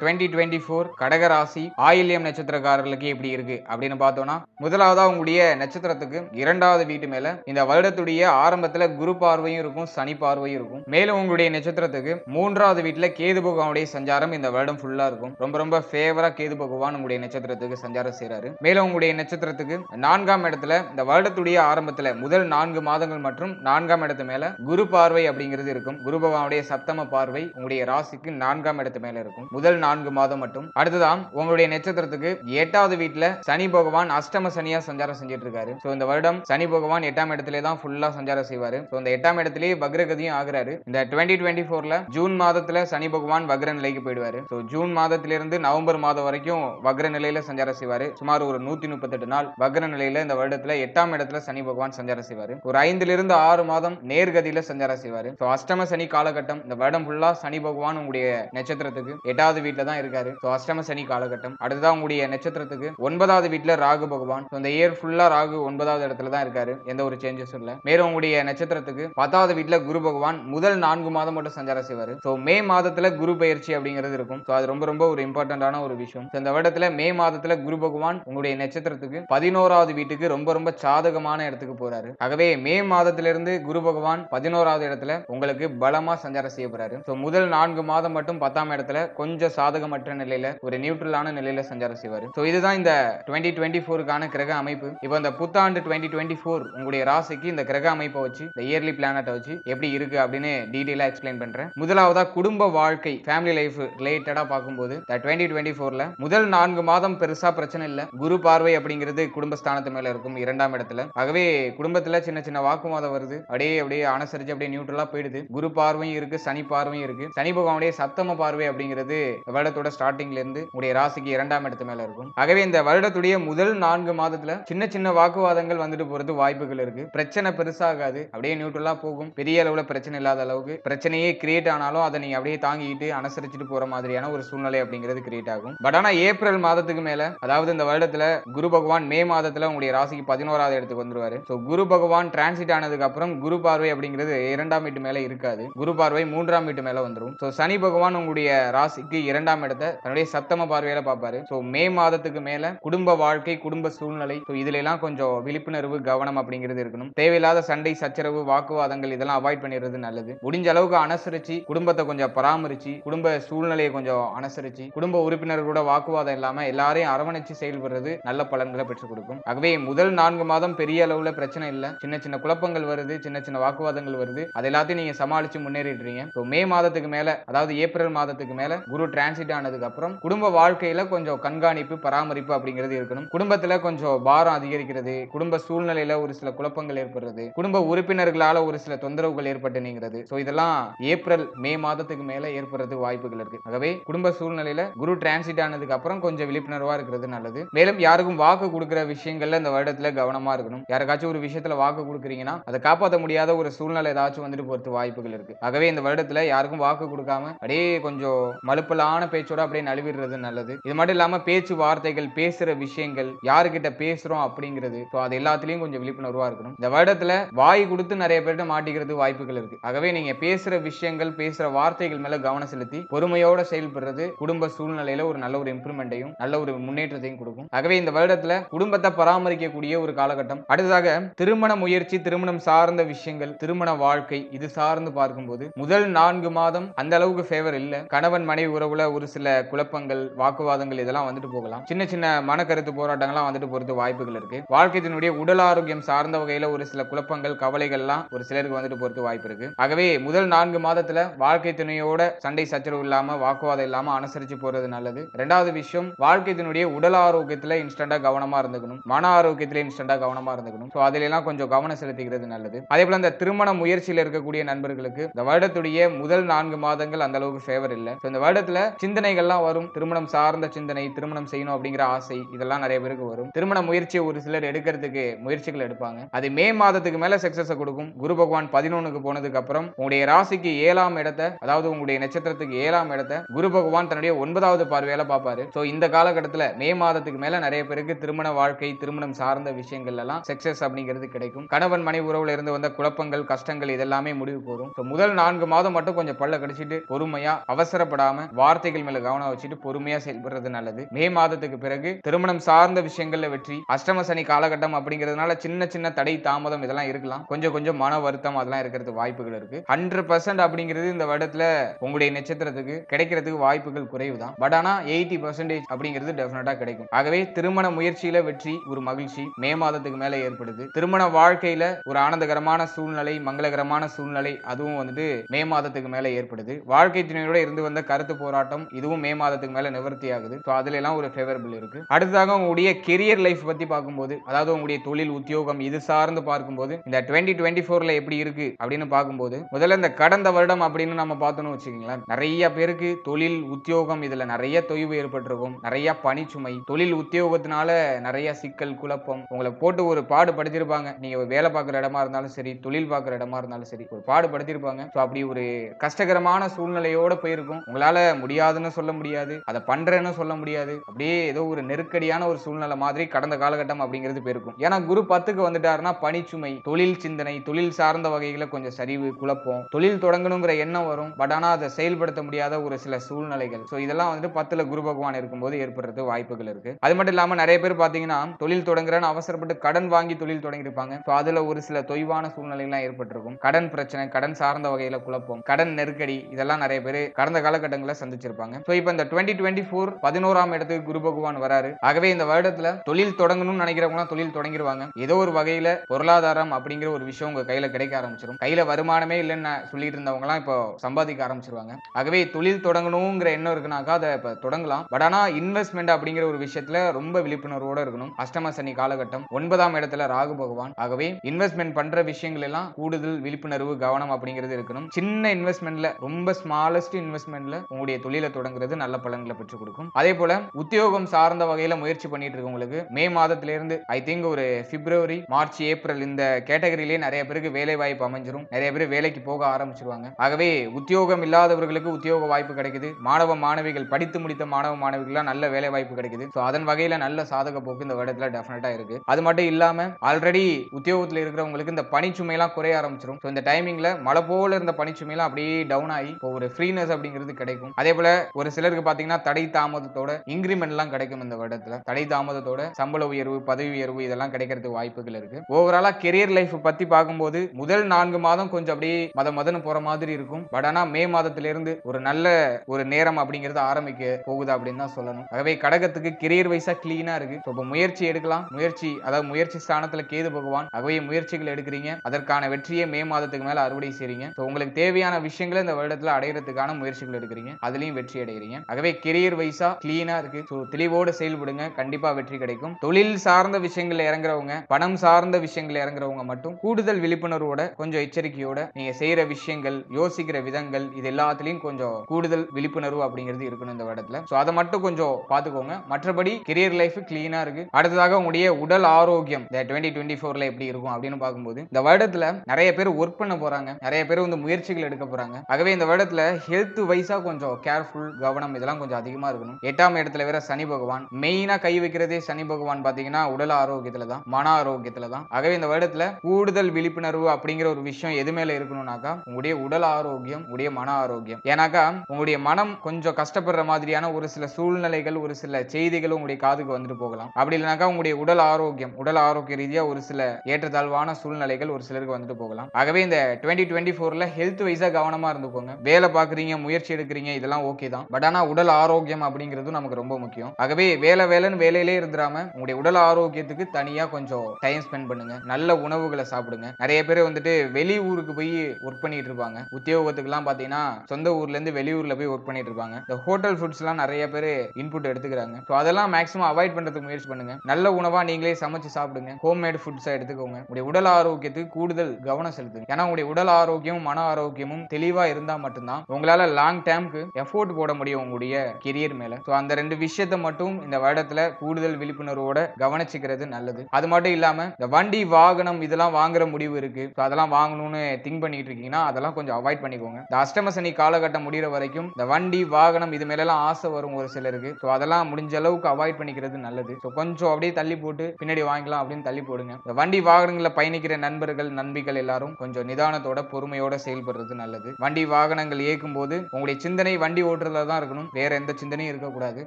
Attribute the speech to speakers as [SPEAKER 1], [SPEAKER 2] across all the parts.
[SPEAKER 1] Twenty twenty four கடகராசி ஆயில்யம் நட்சத்திரக்காரர்களுக்கு எப்படி இருக்கு? அப்படின்னு பார்த்தோம்னா முதலாவதா உங்களுடைய நட்சத்திரத்துக்கு இரண்டாவது வீட்டு மேல இந்த வருடத்துடைய ஆரம்பத்துல குரு பார்வையும் இருக்கும் சனி பார்வையும் இருக்கும். மேலும் உங்களுடைய நட்சத்திரத்துக்கு மூன்றாவது வீட்டுல கேது பகவானுடைய சஞ்சாரம் இந்த வருடம் ஃபுல்லா இருக்கும். ரொம்ப ரொம்ப ஃபேவரா கேது பகவான் உங்களுடைய நட்சத்திரத்துக்கு சஞ்சாரம் செய்றாரு. மேலும் உங்களுடைய நட்சத்திரத்துக்கு நான்காம் இடத்துல இந்த வருடத்துடைய ஆரம்பத்துல முதல் நான்கு மாதங்கள் மற்றும் நான்காம் இடத்து மேல குரு பார்வை அப்படிங்கிறது இருக்கும். குரு பகவானுடைய சப்தம பார்வை உங்களுடைய ராசிக்கு நான்காம் இடத்து மேல இருக்கும். முதல் நான்கு மாதம் மட்டும். அடுத்ததான் உங்களுடைய நட்சத்திரத்துக்கு எட்டாவது வீட்டுல சனி பகவான் அஷ்டம சனியா சஞ்சாரம் செஞ்சுட்டு இருக்காரு சோ இந்த வருடம் சனி பகவான் எட்டாம் இடத்திலே தான் ஃபுல்லா சஞ்சாரம் செய்வாரு. சோ இந்த எட்டாம் இடத்துலயே வக்ரகதியும் ஆகுறாரு. இந்த டுவெண்ட்டி டுவெண்ட்டி ஃபோர்ல ஜூன் மாதத்துல சனி பகவான் வக்ர நிலைக்கு போயிடுவாரு. சோ ஜூன் மாதத்திலிருந்து நவம்பர் மாதம் வரைக்கும் வக்ர நிலையில சஞ்சாரம் செய்வாரு. சுமார் ஒரு நூத்தி முப்பத்தெட்டு நாள் வக்ர நிலையில இந்த வருடத்துல எட்டாம் இடத்துல சனி பகவான் சஞ்சாரம் செய்வாரு. ஒரு ஐந்துல இருந்து ஆறு மாதம் நேர்கதியில சஞ்சாரம் செய்வாரு. சோ அஷ்டம சனி காலகட்டம் இந்த வருடம் ஃபுல்லா சனி பகவான் உங்களுடைய நட்சத்திரத்துக்கு எட்டாவது வீட்டுல தான் இருக்காரு. சோ அஷ்டம சனி காலகட்டம். அடுத்ததான் உங்களுடைய நட்சத்திரத்துக்கு ஒன்பதாவது வீட்டுல ராகு பகவான். இந்த இயர் ஃபுல்லா ராகு ஒன்பதாவது இடத்துல தான் இருக்காரு. எந்த ஒரு சேஞ்சஸும் இல்ல. மேலும் உங்களுடைய நட்சத்திரத்துக்கு பத்தாவது வீட்டுல குரு பகவான் முதல் நான்கு மாதம் மட்டும் சஞ்சாரம் செய்வாரு. சோ மே மாதத்துல குரு பயிற்சி அப்படிங்கிறது இருக்கும். சோ அது ரொம்ப ரொம்ப ஒரு இம்பார்ட்டன்டான ஒரு விஷயம். So, இந்த வருடத்துல மே மாதத்துல குரு பகவான் உங்களுடைய நட்சத்திரத்துக்கு பதினோராவது வீட்டுக்கு ரொம்ப ரொம்ப சாதகமான இடத்துக்கு போறாரு. ஆகவே மே மாதத்திலிருந்து குரு பகவான் பதினோராவது இடத்துல உங்களுக்கு பலமா சஞ்சாரம் செய்ய போறாரு. முதல் நான்கு மாதம் மட்டும் பத்தாம் இடத்துல கொஞ்சம் சாதகமற்ற நிலையில ஒரு நியூட்ரலான நிலையில சஞ்சாரம் செய்வார். ஸோ இதுதான் இந்த டுவெண்ட்டி டுவெண்ட்டி ஃபோருக்கான கிரக அமைப்பு. இப்போ இந்த புத்தாண்டு டுவெண்ட்டி டுவெண்ட்டி ஃபோர் உங்களுடைய ராசிக்கு இந்த கிரக அமைப்பை வச்சு இந்த இயர்லி பிளானட்டை வச்சு எப்படி இருக்கு அப்படின்னு டீட்டெயிலாக எக்ஸ்பிளைன் பண்றேன். முதலாவதா குடும்ப வாழ்க்கை ஃபேமிலி லைஃப் ரிலேட்டடாக பார்க்கும்போது இந்த டுவெண்ட்டி டுவெண்ட்டி ஃபோர்ல முதல் நான்கு மாதம் பெருசா பிரச்சனை இல்லை. குரு பார்வை அப்படிங்கிறது குடும்பஸ்தானத்து மேல இருக்கும் இரண்டாம் இடத்துல. ஆகவே குடும்பத்துல சின்ன சின்ன வாக்குவாதம் வருது. அப்படியே அப்படியே அனுசரிச்சு அப்படியே நியூட்ரலா போயிடுது. குரு பார்வையும் இருக்கு சனி பார்வையும் இருக்கு. சனி பகவானுடைய சப்தம பார்வை அப்படிங்கிறது வருடத்தோட ஸ்டார்டிங்ல இருந்து ராசிக்கு இரண்டாம் இடத்து மேல இருக்கும். ஆகவே இந்த வருடத்துடைய முதல் நான்கு மாதத்துல சின்ன சின்ன வாக்குவாதங்கள் வந்துட்டு போறது வாய்ப்புகள் இருக்கு. பிரச்சனை பெருசாகாது. அப்படியே நியூட்ரலா போகும். பெரிய அளவுல பிரச்சனை இல்லாத அளவுக்கு பிரச்சனையே கிரியேட் ஆனாலும் அதை நீங்க அப்படியே தாங்கிட்டு அனுசரிச்சுட்டு போற மாதிரியான ஒரு சூழ்நிலை அப்படிங்கிறது கிரியேட் ஆகும். பட் ஆனா ஏப்ரல் மாதத்துக்கு மேல அதாவது இந்த வருடத்துல குரு பகவான் மே மாதத்துல உங்களுடைய ராசிக்கு பதினோராவது இடத்துக்கு வந்துருவாரு. ஸோ குரு பகவான் டிரான்சிட் ஆனதுக்கு அப்புறம் குரு பார்வை அப்படிங்கிறது இரண்டாம் வீட்டு மேல இருக்காது. குரு பார்வை மூன்றாம் வீட்டு மேல வந்துடும் ஸோ சனி பகவான் உங்களுடைய ராசிக்கு இரண்டாம் இடத்தை தன்னுடைய சப்தம பார்வையில பார்ப்பாரு. சோ மே மாதத்துக்கு மேல குடும்ப வாழ்க்கை குடும்ப சூழ்நிலை சோ இதுல எல்லாம் கொஞ்சம் விழிப்புணர்வு கவனம் அப்படிங்கிறது இருக்கணும். தேவையில்லாத சண்டை சச்சரவு வாக்குவாதங்கள் இதெல்லாம் அவாய்ட் பண்ணிடுறது நல்லது. முடிஞ்ச அளவுக்கு அனுசரிச்சு குடும்பத்தை கொஞ்சம் பராமரிச்சு குடும்ப சூழ்நிலையை கொஞ்சம் அனுசரிச்சு குடும்ப உறுப்பினர்களோட வாக்குவாதம் இல்லாம எல்லாரையும் அரவணைச்சு செயல்படுறது நல்ல பலன்களை பெற்றுக் கொடுக்கும். ஆகவே முதல் நான்கு மாதம் பெரிய அளவுல பிரச்சனை இல்லை. சின்ன சின்ன குழப்பங்கள் வருது சின்ன சின்ன வாக்குவாதங்கள் வருது. அது எல்லாத்தையும் நீங்க சமாளிச்சு முன்னேறிடுறீங்க. ஸோ மே மாதத்துக்கு மேல அதாவது ஏப்ரல் மாதத்துக்கு மேல குரு டிரான்சிட் ஆனதுக்கு அப்புறம் குடும்ப வாழ்க்கையில கொஞ்சம் கண்காணிப்பு பராமரிப்பு அப்படிங்கிறது இருக்கணும். குடும்பத்துல கொஞ்சம் பாரம் அதிகரிக்கிறது குடும்ப சூழ்நிலையில ஒரு சில குழப்பங்கள் ஏற்படுறது குடும்ப உறுப்பினர்களால ஒரு சில தொந்தரவுகள் ஏற்பட்டு நீங்கிறது ஸோ இதெல்லாம் ஏப்ரல் மே மாதத்துக்கு மேல ஏற்படுறது வாய்ப்புகள் இருக்கு. ஆகவே குடும்ப சூழ்நிலையில குரு டிரான்சிட் ஆனதுக்கு அப்புறம் கொஞ்சம் விழிப்புணர்வா இருக்கிறது நல்லது. மேலும் யாருக்கும் வாக்கு கொடுக்குற விஷயங்கள்ல இந்த வருடத்துல கவனமா இருக்கணும். யாருக்காச்சும் ஒரு விஷயத்துல வாக்கு கொடுக்குறீங்கன்னா அதை காப்பாற்ற முடியாத ஒரு சூழ்நிலை ஏதாச்சும் வந்துட்டு போறது வாய்ப்புகள் இருக்கு. ஆகவே இந்த வருடத்துல யாருக்கும் வாக்கு கொடுக்காம அப்படியே கொஞ்சம் மலுப்பலான மான பேச்சோட அப்படியே நழுவிடுறது நல்லது. இது மட்டும் இல்லாம பேச்சு வார்த்தைகள் பேசுற விஷயங்கள் யாருக்கிட்ட பேசுறோம் அப்படிங்கிறது ஸோ அது எல்லாத்துலயும் கொஞ்சம் விழிப்புணர்வா இருக்கணும். இந்த வருடத்துல வாய் கொடுத்து நிறைய பேர்கிட்ட மாட்டிக்கிறது வாய்ப்புகள் இருக்கு. ஆகவே நீங்க பேசுற விஷயங்கள் பேசுற வார்த்தைகள் மேல கவனம் செலுத்தி பொறுமையோட செயல்படுறது குடும்ப சூழ்நிலையில ஒரு நல்ல ஒரு இம்ப்ரூவ்மெண்ட்டையும் நல்ல ஒரு முன்னேற்றத்தையும் கொடுக்கும். ஆகவே இந்த வருடத்துல குடும்பத்தை பராமரிக்கக்கூடிய ஒரு காலகட்டம். அடுத்ததாக திருமண முயற்சி திருமணம் சார்ந்த விஷயங்கள் திருமண வாழ்க்கை இது சார்ந்து பார்க்கும்போது முதல் நான்கு மாதம் அந்த அளவுக்கு ஃபேவர் இல்லை. கணவன் மனைவி உறவுல ஒரு சில குழப்பங்கள் வாக்குவாதங்கள் இதெல்லாம் வந்துட்டு போகலாம். சின்ன சின்ன மனக்கருத்து போராட்டங்கள்லாம் வந்துட்டு போறது வாய்ப்புகள் இருக்கு. வாழ்க்கையினுடைய உடல் ஆரோக்கியம் சார்ந்த வகையில ஒரு சில குழப்பங்கள் கவலைகள்லாம் ஒரு சிலருக்கு வந்துட்டு போறது வாய்ப்பு இருக்கு. ஆகவே முதல் நான்கு மாதத்துல வாழ்க்கை துணையோட சண்டை சச்சரவு இல்லாம வாக்குவாதம் இல்லாம அனுசரிச்சு போறது நல்லது. ரெண்டாவது விஷயம் வாழ்க்கை துணையுடைய உடல் ஆரோக்கியத்துல இன்ஸ்டன்டா கவனமா இருந்துக்கணும். மன ஆரோக்கியத்துல இன்ஸ்டன்டா கவனமா இருந்துக்கணும். ஸோ அதுல எல்லாம் கொஞ்சம் கவனம் செலுத்திக்கிறது நல்லது. அதே போல இந்த திருமண முயற்சியில் இருக்கக்கூடிய நண்பர்களுக்கு இந்த வருடத்துடைய முதல் நான்கு மாதங்கள் அந்த அளவுக்கு ஃபேவர் இல்லை. ஸோ இந்த வருடத்துல சிந்தனைகள்லாம் வரும். திருமணம் சார்ந்த சிந்தனை திருமணம் செய்யணும் அப்படிங்கிற ஆசை இதெல்லாம் நிறைய பேருக்கு வரும். திருமண முயற்சியை ஒரு சிலர் எடுக்கிறதுக்கு முயற்சிகள் எடுப்பாங்க. அது மே மாதத்துக்கு மேல சக்சஸ் கொடுக்கும். குரு பகவான் பதினொன்னுக்கு போனதுக்கு அப்புறம் உங்களுடைய ராசிக்கு ஏழாம் இடத்தை அதாவது உங்களுடைய நட்சத்திரத்துக்கு ஏழாம் இடத்தை குரு பகவான் தன்னுடைய ஒன்பதாவது பார்வையில பார்ப்பாரு. ஸோ இந்த காலகட்டத்தில் மே மாதத்துக்கு மேல நிறைய பேருக்கு திருமண வாழ்க்கை திருமணம் சார்ந்த விஷயங்கள் எல்லாம் சக்சஸ் அப்படிங்கிறது கிடைக்கும். கணவன் மனைவி உறவுல இருந்து வந்த குழப்பங்கள் கஷ்டங்கள் இதெல்லாமே முடிவு போகும் முதல் நான்கு மாதம் மட்டும் கொஞ்சம் பல்ல கடிச்சிட்டு பொறுமையா அவசரப்படாம வார்த்தைகள் மேல கவனம் வச்சுட்டு பொறுமையா செயல்படுறது நல்லது. மே மாதத்துக்கு பிறகு திருமணம் சார்ந்த விஷயங்கள்ல வெற்றி அஷ்டம சனி காலகட்டம் அப்படிங்கிறதுனால சின்ன சின்ன தடை தாமதம் இதெல்லாம் இருக்கலாம். கொஞ்சம் கொஞ்சம் மன வருத்தம் அதெல்லாம் இருக்கிறது வாய்ப்புகள் இருக்கு. ஹண்ட்ரட் பர்சன்ட் அப்படிங்கிறது இந்த வருடத்துல உங்களுடைய நட்சத்திரத்துக்கு கிடைக்கிறதுக்கு வாய்ப்புகள் குறைவு தான் பட் ஆனா எயிட்டி பர்சன்டேஜ் அப்படிங்கிறது டெஃபினட்டா கிடைக்கும். ஆகவே திருமண முயற்சியில வெற்றி ஒரு மகிழ்ச்சி மே மாதத்துக்கு மேல ஏற்படுது. திருமண வாழ்க்கையில ஒரு ஆனந்தகரமான சூழ்நிலை மங்களகரமான சூழ்நிலை அதுவும் வந்துட்டு மே மாதத்துக்கு மேல ஏற்படுது. வாழ்க்கை துணையோட இருந்து வந்த கருத்து போராட்டம் இதுவும் மே மாதத்துக்கு மேல நிவர்த்தி ஆகுது. ஸோ அதுல எல்லாம் ஒரு ஃபேவரபிள் இருக்கு. அடுத்ததாக உங்களுடைய கெரியர் லைஃப் பத்தி பார்க்கும்போது அதாவது உங்களுடைய தொழில் உத்தியோகம் இது சார்ந்து பார்க்கும்போது இந்த டுவெண்ட்டி டுவெண்ட்டி ஃபோர்ல எப்படி இருக்கு அப்படின்னு பார்க்கும்போது முதல்ல இந்த கடந்த வருடம் அப்படின்னு நம்ம பார்த்தோம்னு வச்சுக்கோங்களேன். நிறைய பேருக்கு தொழில் உத்தியோகம் இதுல நிறைய தொய்வு ஏற்பட்டிருக்கும். நிறைய பணிச்சுமை தொழில் உத்தியோகத்தினால நிறைய சிக்கல் குழப்பம். உங்களை போட்டு ஒரு பாடு படுத்திருப்பாங்க. நீங்க ஒரு வேலை பார்க்குற இடமா இருந்தாலும் சரி தொழில் பார்க்குற இடமா இருந்தாலும் சரி ஒரு பாடு படுத்திருப்பாங்க. ஸோ அப்படி ஒரு கஷ்டகரமான சூழ்நிலையோட போயிருக்கும். உங்களால முடியாதுன்னு சொல்ல முடியாது. அதை பண்றேன்னு சொல்ல முடியாது. அப்படியே ஏதோ ஒரு நெருக்கடியான ஒரு சூழ்நிலை மாதிரி கடந்த காலகட்டம் அப்படிங்கிறது பெருக்கும் ஏன்னா குரு பத்துக்கு வந்துட்டாருன்னா பணிச்சுமை தொழில் சிந்தனை தொழில் சார்ந்த வகைகளை கொஞ்சம் சரிவு குழப்பம் தொழில் தொடங்கணுங்கிற எண்ணம் வரும். பட் ஆனா அதை செயல்படுத்த முடியாத ஒரு சில சூழ்நிலைகள். ஸோ இதெல்லாம் வந்துட்டு பத்துல குரு பகவான் இருக்கும்போது ஏற்படுறது வாய்ப்புகள் இருக்கு. அது மட்டும் இல்லாம நிறைய பேர் பாத்தீங்கன்னா தொழில் தொடங்குறேன்னு அவசரப்பட்டு கடன் வாங்கி தொழில் தொடங்கியிருப்பாங்க. ஸோ அதுல ஒரு சில தொய்வான சூழ்நிலைகள்லாம் ஏற்பட்டிருக்கும். கடன் பிரச்சனை கடன் சார்ந்த வகையில குழப்பம் கடன் நெருக்கடி இதெல்லாம் நிறைய பேர் கடந்த காலகட்டங்களில் வச்சிருப்பாங்க ஸோ இப்போ இந்த டுவெண்ட்டி டுவெண்ட்டி ஃபோர் பதினோராம் இடத்துக்கு குரு பகவான் வராரு. ஆகவே இந்த வருடத்துல தொழில் தொடங்கணும்னு நினைக்கிறவங்க தொழில் தொடங்கிடுவாங்க ஏதோ ஒரு வகையில பொருளாதாரம் அப்படிங்கிற ஒரு விஷயம் உங்க கையில கிடைக்க ஆரம்பிச்சிடும் கையில வருமானமே இல்லைன்னு சொல்லிட்டு இருந்தவங்க எல்லாம் இப்போ சம்பாதிக்க ஆரம்பிச்சிருவாங்க. ஆகவே தொழில் தொடங்கணுங்கிற எண்ணம் இருக்குனாக்கா அதை இப்போ தொடங்கலாம். பட் ஆனா இன்வெஸ்ட்மெண்ட் அப்படிங்கிற ஒரு விஷயத்துல ரொம்ப விழிப்புணர்வோட இருக்கணும். அஷ்டம சனி காலகட்டம் ஒன்பதாம் இடத்துல ராகு பகவான். ஆகவே இன்வெஸ்ட்மெண்ட் பண்ற விஷயங்கள் எல்லாம் கூடுதல் விழிப்புணர்வு கவனம் அப்படிங்கிறது இருக்கணும். சின்ன இன்வெஸ்ட்மெண்ட்ல ரொம்ப ஸ்மாலஸ்ட் இன்வெஸ்ட்மெண்ட்ல உங்களுடைய தொழில் தொடங்குறது நல்ல பலன்களை பெற்றுக் கொடுக்கும். அதே போல உத்தியோகம் சார்ந்த வகையில முயற்சி பண்ணிட்டு இருக்கவங்களுக்கு மே மாதத்துல இருந்து ஐ திங்க் ஒரு பிப்ரவரி மார்ச் ஏப்ரல் இந்த கேட்டகரியிலேயே நிறைய பேருக்கு வேலை வாய்ப்பு அமைஞ்சிரும். நிறைய பேர் வேலைக்கு போக ஆரம்பிச்சிருவாங்க. ஆகவே உத்தியோகம் இல்லாதவர்களுக்கு உத்தியோக வாய்ப்பு கிடைக்குது. மாணவ மாணவிகள் படித்து முடித்த மாணவ மாணவிகள்லாம் நல்ல வேலை வாய்ப்பு கிடைக்குது. ஸோ அதன் வகையில நல்ல சாதக போக்கு இந்த வருடத்துல டெஃபினட்டா இருக்கு. அது மட்டும் இல்லாம ஆல்ரெடி உத்தியோகத்தில் இருக்கிறவங்களுக்கு இந்த பனிச்சுமையெல்லாம் குறைய ஆரம்பிச்சிடும் ஸோ இந்த டைமிங்ல மழை போல இருந்த பனிச்சுமையெல்லாம் அப்படியே டவுன் ஆகி இப்போ ஒரு ஃப்ரீனஸ் அப்படிங்கிறது கிடைக்கும். அதே போல போல ஒரு சிலருக்கு பாத்தீங்கன்னா தடை தாமதத்தோட இன்கிரிமெண்ட் எல்லாம் கிடைக்கும் இந்த வருடத்துல. தடை தாமதத்தோட சம்பள உயர்வு பதவி உயர்வு இதெல்லாம் கிடைக்கிறதுக்கு வாய்ப்புகள் இருக்கு. ஓவராலா கெரியர் லைஃப் பத்தி பார்க்கும்போது முதல் நான்கு மாதம் கொஞ்சம் அப்படியே மத மதன்னு போற மாதிரி இருக்கும். பட் ஆனா மே மாதத்துல இருந்து ஒரு நல்ல ஒரு நேரம் அப்படிங்கிறது ஆரம்பிக்க போகுது அப்படின்னு தான் சொல்லணும். ஆகவே கடகத்துக்கு கெரியர் வைஸா கிளீனா இருக்கு. இப்போ இப்ப முயற்சி எடுக்கலாம். முயற்சி அதாவது முயற்சி ஸ்தானத்துல கேது பகவான். ஆகவே முயற்சிகள் எடுக்கிறீங்க. அதற்கான வெற்றியை மே மாதத்துக்கு மேல அறுவடை செய்றீங்க. உங்களுக்கு தேவையான விஷயங்களை இந்த வருடத்துல அடையிறதுக்கான முயற்சிகள் எடுக்கிறீங்க. அதுலயும் வெற்றி அடைகிறீங்க ஆகவே கெரியர் வைஸா கிளீனா இருக்கு. ஸோ தெளிவோட செயல்படுங்க. கண்டிப்பா வெற்றி கிடைக்கும். தொழில் சார்ந்த விஷயங்கள்ல இறங்குறவங்க பணம் சார்ந்த விஷயங்கள்ல இறங்குறவங்க மட்டும் கூடுதல் விழிப்புணர்வோட கொஞ்சம் எச்சரிக்கையோட நீங்க செய்யற விஷயங்கள் யோசிக்கிற விதங்கள் இது எல்லாத்துலயும் கொஞ்சம் கூடுதல் விழிப்புணர்வு அப்படிங்கிறது இருக்கணும் இந்த வருடத்துல. ஸோ அதை மட்டும் கொஞ்சம் பார்த்துக்கோங்க. மற்றபடி கெரியர் லைஃப் கிளீனா இருக்கு. அடுத்ததாக உங்களுடைய உடல் ஆரோக்கியம் இந்த டுவெண்ட்டி டுவெண்ட்டி ஃபோர்ல எப்படி இருக்கும் அப்படின்னு பார்க்கும்போது இந்த வருடத்துல நிறைய பேர் ஒர்க் பண்ண போறாங்க. நிறைய பேர் வந்து முயற்சிகள் எடுக்க போறாங்க. ஆகவே இந்த வருடத்துல ஹெல்த் வைஸா கொஞ்சம் கேர்ஃபுல் கேர்ஃபுல் கவனம் இதெல்லாம் கொஞ்சம் அதிகமா இருக்கணும். எட்டாம் இடத்துல வேற சனி பகவான். மெயினா கை வைக்கிறதே சனி பகவான் பாத்தீங்கன்னா உடல் ஆரோக்கியத்துல தான் மன ஆரோக்கியத்துல தான். ஆகவே இந்த வருடத்துல கூடுதல் விழிப்புணர்வு அப்படிங்கிற ஒரு விஷயம் எது மேல இருக்கணும்னாக்கா உங்களுடைய உடல் ஆரோக்கியம் உங்களுடைய மன ஆரோக்கியம். ஏன்னாக்கா உங்களுடைய மனம் கொஞ்சம் கஷ்டப்படுற மாதிரியான ஒரு சில சூழ்நிலைகள் ஒரு சில செய்திகள் உங்களுடைய காதுக்கு வந்துட்டு போகலாம். அப்படி இல்லைனாக்கா உங்களுடைய உடல் ஆரோக்கியம் உடல் ஆரோக்கிய ரீதியா ஒரு சில ஏற்றத்தாழ்வான சூழ்நிலைகள் ஒரு சிலருக்கு வந்துட்டு போகலாம். ஆகவே இந்த டுவெண்ட்டி டுவெண்ட்டி ஃபோர்ல ஹெல்த் வைஸா கவனமா இருந்துக்கோங்க. வேலை பாக்குறீங்க முயற்சி எடுக்கிறீங்க இதெல்லாம் ஓகே ஓகே தான். பட் ஆனா உடல் ஆரோக்கியம் அப்படிங்கிறது நமக்கு ரொம்ப முக்கியம். ஆகவே வேலை வேலைன்னு வேலையிலே இருந்துடாம உங்களுடைய உடல் ஆரோக்கியத்துக்கு தனியா கொஞ்சம் டைம் ஸ்பெண்ட் பண்ணுங்க. நல்ல உணவுகளை சாப்பிடுங்க. நிறைய பேர் வந்துட்டு வெளி ஊருக்கு போய் ஒர்க் பண்ணிட்டு இருப்பாங்க. உத்தியோகத்துக்குலாம் பாத்தீங்கன்னா சொந்த ஊர்ல இருந்து வெளியூர்ல போய் ஒர்க் பண்ணிட்டு இருப்பாங்க. இந்த ஹோட்டல் ஃபுட்ஸ் எல்லாம் நிறைய பேர் இன்புட் எடுத்துக்கிறாங்க. ஸோ அதெல்லாம் மேக்ஸிமம் அவாய்ட் பண்றதுக்கு முயற்சி பண்ணுங்க. நல்ல உணவா நீங்களே சமைச்சு சாப்பிடுங்க. ஹோம் மேட் எடுத்துக்கோங்க. உங்களுடைய உடல் ஆரோக்கியத்துக்கு கூடுதல் கவனம் செலுத்துங்க. ஏன்னா உங்களுடைய உடல் ஆரோக்கியமும் மன ஆரோக்கியமும் தெளிவா இருந்தா மட்டும்தான் உங்களால லாங் டேம்க்கு எஃபோர்ட் போட முடியும் உங்களுடைய கெரியர் மேல. ஸோ அந்த ரெண்டு விஷயத்தை மட்டும் இந்த வருடத்துல கூடுதல் விழிப்புணர்வோட கவனிச்சுக்கிறது நல்லது. அது மட்டும் இல்லாம இந்த வண்டி வாகனம் இதெல்லாம் வாங்குற முடிவு இருக்கு. ஸோ அதெல்லாம் வாங்கணும்னு திங்க் பண்ணிட்டு இருக்கீங்கன்னா அதெல்லாம் கொஞ்சம் அவாய்ட் பண்ணிக்கோங்க. இந்த அஷ்டம சனி காலகட்டம் முடிகிற வரைக்கும் இந்த வண்டி வாகனம் இது மேலெல்லாம் ஆசை வரும் ஒரு சிலருக்கு. ஸோ அதெல்லாம் முடிஞ்ச அளவுக்கு அவாய்ட் பண்ணிக்கிறது நல்லது. ஸோ கொஞ்சம் அப்படியே தள்ளி போட்டு பின்னாடி வாங்கிக்கலாம் அப்படின்னு தள்ளி போடுங்க. இந்த வண்டி வாகனங்களில் பயணிக்கிற நண்பர்கள் நண்பிகள் எல்லாரும் கொஞ்சம் நிதானத்தோட பொறுமையோட செயல்படுறது நல்லது. வண்டி வாகனங்கள் இயக்கும் போது உங்களுடைய சிந்தனை வண்டி ஓட்டுறதுல தான் இருக்கணும். வேற எந்த சிந்தனையும் இருக்கக்கூடாது.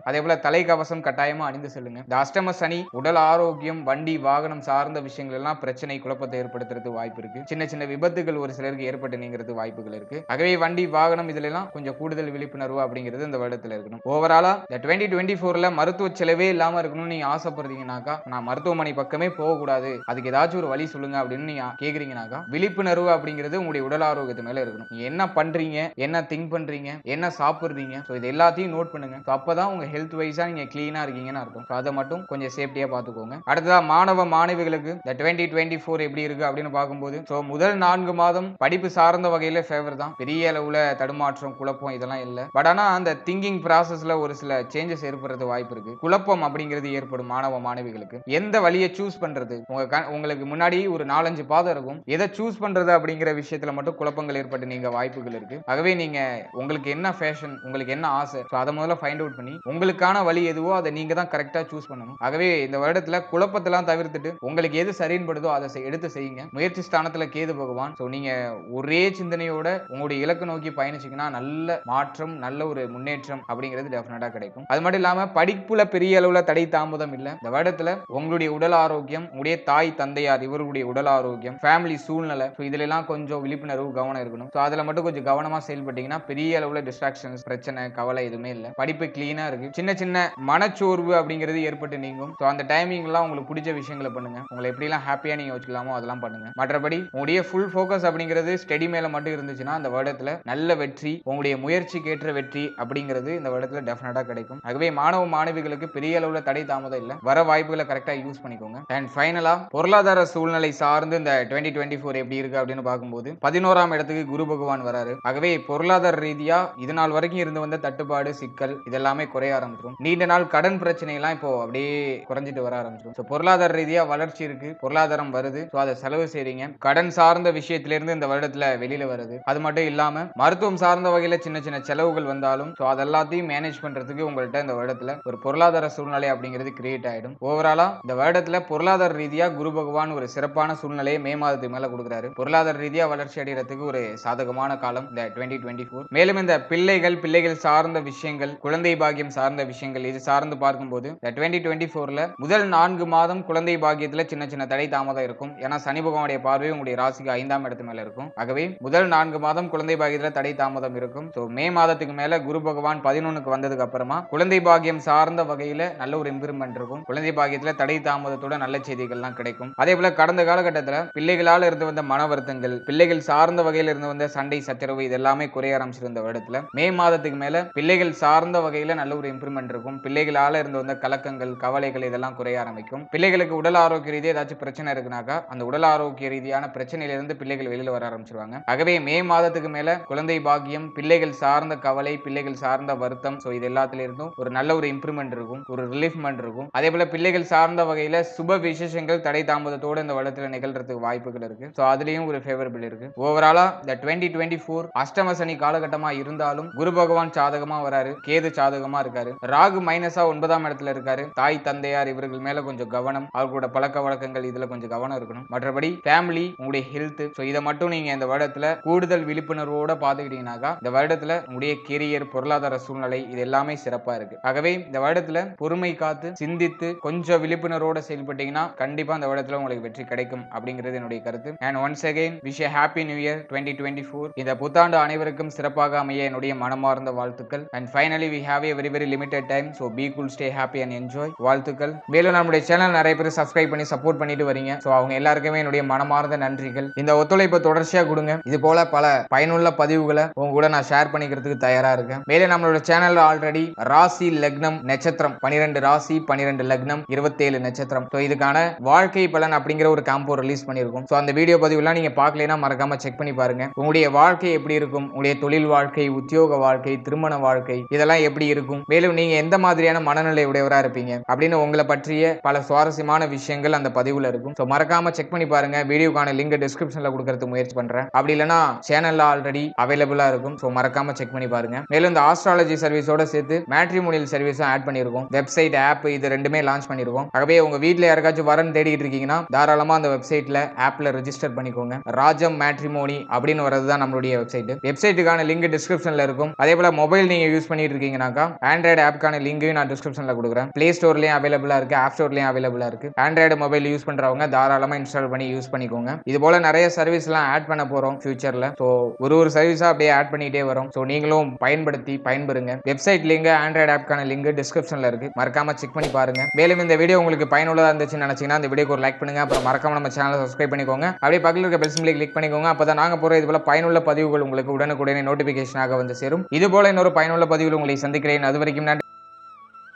[SPEAKER 1] அதே போல தலைக்கவசம் கட்டாயமா அணிந்து செல்லுங்க. இந்த அஷ்டம சனி உடல் ஆரோக்கியம் வண்டி வாகனம் சார்ந்த விஷயங்கள் எல்லாம் பிரச்சனை குழப்பத்தை ஏற்படுத்துறது வாய்ப்பு இருக்கு. சின்ன சின்ன விபத்துகள் ஒரு சிலருக்கு ஏற்பட்டு நீங்கிறது வாய்ப்புகள் இருக்கு. ஆகவே வண்டி வாகனம் இதுல எல்லாம் கொஞ்சம் கூடுதல் விழிப்புணர்வு அப்படிங்கிறது இந்த வருடத்துல இருக்கணும். ஓவராலா இந்த டுவெண்ட்டி டுவெண்ட்டி ஃபோர்ல மருத்துவ செலவே இல்லாம இருக்கணும்னு நீங்க ஆசைப்படுறீங்கனாக்கா நான் மருத்துவமனை பக்கமே போகக்கூடாது. அதுக்கு ஏதாச்சும் ஒரு வழி சொல்லுங்க அப்படின்னு நீங்க கேக்குறீங்கனாக்கா விழிப்புணர்வு அப்படிங்கிறது உங்களுடைய உடல் ஆரோக்கியத்து மேல இருக்கணும். என்ன பண்றீங்க? என்ன திங்க் பண்றீங்க? என்ன சாப்பிடுறீங்க? ஸோ இது எல்லாத்தையும் நோட் பண்ணுங்க. ஸோ அப்பதான் உங்க ஹெல்த் வைஸா நீங்கள் க்ளீனாக இருக்கீங்கன்னு அர்த்தம். ஸோ அதை மட்டும் கொஞ்சம் சேஃப்டியாக பார்த்துக்கோங்க. அடுத்ததா மாணவ மாணவிகளுக்கு இந்த டுவெண்ட்டி டுவெண்ட்டி ஃபோர் எப்படி இருக்கு அப்படின்னு பார்க்கும்போது ஸோ முதல் நான்கு மாதம் படிப்பு சார்ந்த வகையில் ஃபேவர் தான். பெரிய அளவில் தடுமாற்றம் குழப்பம் இதெல்லாம் இல்லை. பட் ஆனால் அந்த திங்கிங் ப்ராசஸ்ல ஒரு சில சேஞ்சஸ் ஏற்படுறது வாய்ப்பு இருக்கு. குழப்பம் அப்படிங்கிறது ஏற்படும் மாணவ மாணவிகளுக்கு. எந்த வழியை சூஸ் பண்றது? உங்கள் க- உங்களுக்கு முன்னாடி ஒரு நாலஞ்சு பாதை இருக்கும். எதை சூஸ் பண்ணுறது அப்படிங்கிற விஷயத்துல மட்டும் குழப்பங்கள் ஏற்பட்டு நீங்கள் வாய்ப்புகள் இருக்கு. ஆகவே நீங்கள் உங்களுக்கு என்ன ஃபேஷன் உங்களுக்கு என்ன ஆசை? ஸோ அதை முதல்ல ஃபைண்ட் அவுட் பண்ணி உங்களுக்கான வழி எதுவோ அதை நீங்க தான் கரெக்டாக சூஸ் பண்ணணும். ஆகவே இந்த வருடத்துல குழப்பத்தெல்லாம் தவிர்த்துட்டு உங்களுக்கு எது சரியின்படுதோ அதை செய்- எடுத்து செய்யுங்க. முயற்சி ஸ்தானத்துல கேது பகவான் ஸோ நீங்க ஒரே சிந்தனையோட உங்களுடைய இலக்கு நோக்கி பயணிச்சிங்கன்னா நல்ல மாற்றம் நல்ல ஒரு முன்னேற்றம் அப்படிங்கிறது டெஃபினட்டா கிடைக்கும். அது மட்டும் இல்லாம படிப்புல பெரிய அளவுல தடை தாமதம் இல்லை. இந்த வருடத்துல உங்களுடைய உடல் ஆரோக்கியம் உங்களுடைய தாய் தந்தையார் இவர்களுடைய உடல் ஆரோக்கியம் ஃபேமிலி சூழ்நிலை ஸோ இதுல எல்லாம் கொஞ்சம் விழிப்புணர்வு கவனம் இருக்கணும். ஸோ அதுல மட்டும் கொஞ்சம் கவனமா செயல்பட்டீங்கன்னா பெரிய அளவுல டிஸ்ட்ராக்ஷன்ஸ் பிரச்சனை கவலை எதுவுமே இல்லை. படிப்பு கிளீனா இருக்கு. சின்ன சின்ன மனச்சோர்வு அப்படிங்கிறது ஏற்பட்டு நீங்கும். ஸோ அந்த டைமிங்லாம் உங்களுக்கு பிடிச்ச விஷயங்களை பண்ணுங்க. உங்களை எப்படிலாம் ஹாப்பியா நீங்க வச்சுக்கலாமோ அதெல்லாம் பண்ணுங்க. மற்றபடி உங்களுடைய ஃபுல் ஃபோக்கஸ் அப்படிங்கிறது ஸ்டடி மேல மட்டும் இருந்துச்சுன்னா அந்த வருடத்துல நல்ல வெற்றி உங்களுடைய முயற்சிக்கு ஏற்ற வெற்றி அப்படிங்கிறது இந்த வருடத்துல டெஃபினட்டா கிடைக்கும். ஆகவே மாணவ மாணவிகளுக்கு பெரிய அளவுல தடை தாமதம் இல்லை. வர வாய்ப்புகளை கரெக்டா யூஸ் பண்ணிக்கோங்க. அண்ட் ஃபைனலா பொருளாதார சூழ்நிலை சார்ந்து இந்த டுவெண்ட்டி டுவெண்ட்டி ஃபோர் எப்படி இருக்கு அப்படின்னு பார்க்கும்போது பதினோராம் இடத்துக்கு குரு பகவான் வராரு. ஆகவே பொருளாதார ரீதியா இது நாள் வரைக்கும் இருந்து வந்த தட்டுப்பாடு சிக்கல் இதெல்லாமே குறைய ஆரம்பிச்சிடும் நீண்ட நாள் கடன் பிரச்சனை எல்லாம் இப்போ அப்படியே குறைஞ்சிட்டு வர ஆரம்பிச்சிடும் ஸோ பொருளாதார ரீதியா வளர்ச்சி இருக்கு. பொருளாதாரம் வருது. ஸோ அதை செலவு செய்றீங்க. கடன் சார்ந்த விஷயத்திலிருந்து இந்த வருடத்துல வெளியில வருது. அது மட்டும் இல்லாம மருத்துவம் சார்ந்த வகையில சின்ன சின்ன செலவுகள் வந்தாலும் ஸோ அதெல்லாத்தையும் மேனேஜ் பண்றதுக்கு உங்கள்கிட்ட இந்த வருடத்துல ஒரு பொருளாதார சூழ்நிலை அப்படிங்கிறது கிரியேட் ஆயிடும். ஓவராலா இந்த வருடத்துல பொருளாதார ரீதியா குரு பகவான் ஒரு சிறப்பான சூழ்நிலையை மே மாதத்துக்கு மேல கொடுக்குறாரு. பொருளாதார ரீதியா வளர்ச்சி அடைகிறதுக்கு ஒரு சாதகமான காலம் இந்த டுவெண்ட்டி டுவெண்ட்டி ஃபோர் மேலும் இந்த பிள்ளைகள் பிள்ளைகள் சார்ந்த விஷயங்கள் குழந்தை பாக்கியம் சார்ந்த விஷயங்கள் இது சார்ந்து பார்க்கும்போது இந்த டுவெண்ட்டி டுவெண்ட்டி ஃபோர்ல முதல் நான்கு மாதம் குழந்தை பாக்கியத்துல சின்ன சின்ன தடை தாமதம் இருக்கும். ஏன்னா சனி பகவானுடைய பார்வை உங்களுடைய ராசிக்கு ஐந்தாம் இடத்து மேல இருக்கும். ஆகவே முதல் நான்கு மாதம் குழந்தை பாக்கியத்துல தடை தாமதம் இருக்கும். ஸோ மே மாதத்துக்கு மேல குரு பகவான் பதினொன்னுக்கு வந்ததுக்கு அப்புறமா குழந்தை பாக்கியம் சார்ந்த வகையில நல்ல ஒரு இம்ப்ரூவ்மெண்ட் இருக்கும். குழந்தை பாக்கியத்துல தடை தாமதத்தோட நல்ல செய்திகள்லாம் கிடைக்கும். அதே போல கடந்த காலகட்டத்துல பிள்ளைகளால் இருந்து வந்த மன வருத்தங்கள் பிள்ளைகள் சார்ந்த வகையில இருந்து வந்த சண்டை சச்சரவு இது எல்லாமே குறைய ஆரம்பிச்சிருந்த இடத்துல மே காலத்துக்கு மேல பிள்ளைகள் சார்ந்த வகையில் நல்ல ஒரு இம்ப்ரூவ்மெண்ட் இருக்கும். பிள்ளைகளால் இருந்து வந்த கலக்கங்கள் கவலைகள் இதெல்லாம் குறைய ஆரம்பிக்கும். பிள்ளைகளுக்கு உடல் ஆரோக்கிய ரீதியாக ஏதாச்சும் பிரச்சனை இருக்குனாக்கா அந்த உடல் ஆரோக்கிய ரீதியான பிரச்சனையிலிருந்து பிள்ளைகள் வெளியில வர ஆரம்பிச்சிருவாங்க. ஆகவே மே மாதத்துக்கு மேல குழந்தை பாக்கியம் பிள்ளைகள் சார்ந்த கவலை பிள்ளைகள் சார்ந்த வருத்தம் ஸோ இது எல்லாத்துல இருந்தும் ஒரு நல்ல ஒரு இம்ப்ரூவ்மெண்ட் இருக்கும் ஒரு ரிலீஃப்மெண்ட் இருக்கும். அதே போல பிள்ளைகள் சார்ந்த வகையில் சுப விசேஷங்கள் தடை தாமதத்தோட இந்த வளத்தில் நிகழ்றதுக்கு வாய்ப்புகள் இருக்கு. ஸோ அதுலயும் ஒரு ஃபேவரபிள் இருக்கு. ஓவராலாக இந்த டுவெண்ட்டி டுவெண்ட்டி ஃபோர் அஷ்டம சனி காலகட்டமா இருந்தாலும் குரு பகவான் சாதகமா வராரு கேது சாதகமா இருக்காரு ராகு மைனஸா ஒன்பதாம் இடத்துல இருக்காரு தாய் தந்தையார் இவர்கள் மேல கொஞ்சம் கவனம் அவர்களோட பழக்க வழக்கங்கள் இதுல கொஞ்சம் கவனம் இருக்கணும். மற்றபடி ஃபேமிலி உங்களுடைய ஹெல்த் ஸோ இதை மட்டும் நீங்க இந்த வருடத்துல கூடுதல் விழிப்புணர்வோட பாத்துக்கிட்டீங்கன்னாக்கா இந்த வருடத்துல உங்களுடைய கெரியர் பொருளாதார சூழ்நிலை இது எல்லாமே சிறப்பா இருக்கு. ஆகவே இந்த வருடத்துல பொறுமை காத்து சிந்தித்து கொஞ்சம் விழிப்புணர்வோட செயல்பட்டீங்கன்னா கண்டிப்பா இந்த வருடத்துல உங்களுக்கு வெற்றி கிடைக்கும் அப்படிங்கிறது என்னுடைய கருத்து. And once again wish happy new year twenty twenty four இந்த புத்தாண்டு அனைவருக்கும் சிறப்பாக அமைய என்னுடைய மனமார்ந்த வாழ்த்துக்கள். And finally we have a very very limited time so be cool stay happy and enjoy வாழ்த்துக்கள். மேலும் நம்முடைய சேனல் நிறைய பேர் சப்ஸ்கிரைப் பண்ணி சப்போர்ட் பண்ணிட்டு வரீங்க. ஸோ அவங்க எல்லாருக்குமே என்னுடைய மனமார்ந்த நன்றிகள். இந்த ஒத்துழைப்பை தொடர்ச்சியாக கொடுங்க. இது போல பல பயனுள்ள பதிவுகளை உங்க கூட நான் ஷேர் பண்ணிக்கிறதுக்கு தயாரா இருக்கேன். மேலும் நம்மளோட சேனல்ல ஆல்ரெடி ராசி லக்னம் நட்சத்திரம். பனிரெண்டு ராசி பனிரெண்டு லக்னம் இருபத்தேழு நட்சத்திரம். ஸோ இதுக்கான வாழ்க்கை பலன் அப்படிங்கிற ஒரு காம்போ ரிலீஸ் பண்ணியிருக்கோம். ஸோ அந்த வீடியோ பதிவுலாம் நீங்க பார்க்கலைன்னா மறக்காம செக் பண்ணி பாருங்க. உங்களுடைய வாழ்க்கை எப்படி இருக்கும்? உங்களுடைய தொழில் வாழ்க்கை உத்தியோக வாழ்க்கை வாழ்க்கை திருமண வாழ்க்கை இதெல்லாம் எப்படி இருக்கும்? மேலும் நீங்க எந்த மாதிரியான மனநிலை உடையவரா இருப்பீங்க? அப்படின்னு உங்களை பற்றிய பல சுவாரஸ்யமான விஷயங்கள் அந்த பதிவுல இருக்கும். ஸோ மறக்காம செக் பண்ணி பாருங்க. வீடியோக்கான லிங்க் டிஸ்கிரிப்ஷன்ல கொடுக்கறதுக்கு முயற்சி பண்றேன். அப்படி இல்லைன்னா சேனல்ல ஆல்ரெடி அவைலபிளா இருக்கும். ஸோ மறக்காம செக் பண்ணி பாருங்க. மேலும் இந்த ஆஸ்ட்ராலஜி சர்வீஸோட சேர்த்து மேட்ரிமோனியல் சர்வீஸும் ஆட் பண்ணியிருக்கோம். வெப்சைட் ஆப் இது ரெண்டுமே லான்ச் பண்ணியிருக்கோம். ஆகவே உங்க வீட்டில் யாருக்காச்சும் வரன்னு தேடிட்டு இருக்கீங்கன்னா தாராளமா அந்த வெப்சைட்ல ஆப்ல ரெஜிஸ்டர் பண்ணிக்கோங்க. ராஜம் மேட்ரிமோனி அப்படின்னு வரது தான் நம்மளுடைய வெப்சைட் வெப்சைட்டுக்கான லிங்க் டிஸ்கிரிப்ஷன்ல இருக்கும். அதே போல மொபைல் நீங்க யூஸ் பண்ணிட்டு இருக்கீங்கன்னாக்கா ஆண்ட்ராய்டு ஆப்க்கான லிங்கையும் நான் டிஸ்கிரிப்ஷன்ல கொடுக்குறேன். பிளே ஸ்டோர்லயும் அவைலபிளா இருக்கு ஆப் ஸ்டோர்லயும் அவைலபிளா இருக்கு. ஆண்ட்ராய்டு மொபைல் யூஸ் பண்றவங்க தாராளமா இன்ஸ்டால் பண்ணி யூஸ் பண்ணிக்கோங்க. இது போல நிறைய சர்வீஸ் எல்லாம் ஆட் பண்ண போறோம் ஃபியூச்சர்ல ஸோ ஒரு ஒரு சர்வீஸா அப்படியே ஆட் பண்ணிட்டே வரும். ஸோ நீங்களும் பயன்படுத்தி பயன்பெறுங்க. வெப்சைட் லிங்க் ஆண்ட்ராய்டு ஆப்க்கான லிங்க் டிஸ்கிரிப்ஷன்ல இருக்கு. மறக்காம செக் பண்ணி பாருங்க. மேலும் இந்த வீடியோ உங்களுக்கு பயனுள்ளதா இருந்துச்சுன்னு நினைச்சீங்கன்னா இந்த வீடியோக்கு ஒரு லைக் பண்ணுங்க. அப்புறம் மறக்காம நம்ம சேனலை சப்ஸ்கிரைப் பண்ணிக்கோங்க. அப்படியே பக்கத்தில் இருக்க பெல் சிம்பிளை கிளிக் பண்ணிக்கோங்க. அப்பதான் நாங்க போற இது போல பயனுள்ள பதிவுகள் உங்களுக்கு உடனுக்குடனே நோட்டிபிகேஷனாக வந்து சேரும். இது போல இன்னொரு பயனுள்ள பதிவில் உங்களை சந்திக்கிறேன். அது வரைக்கும் நன்றி.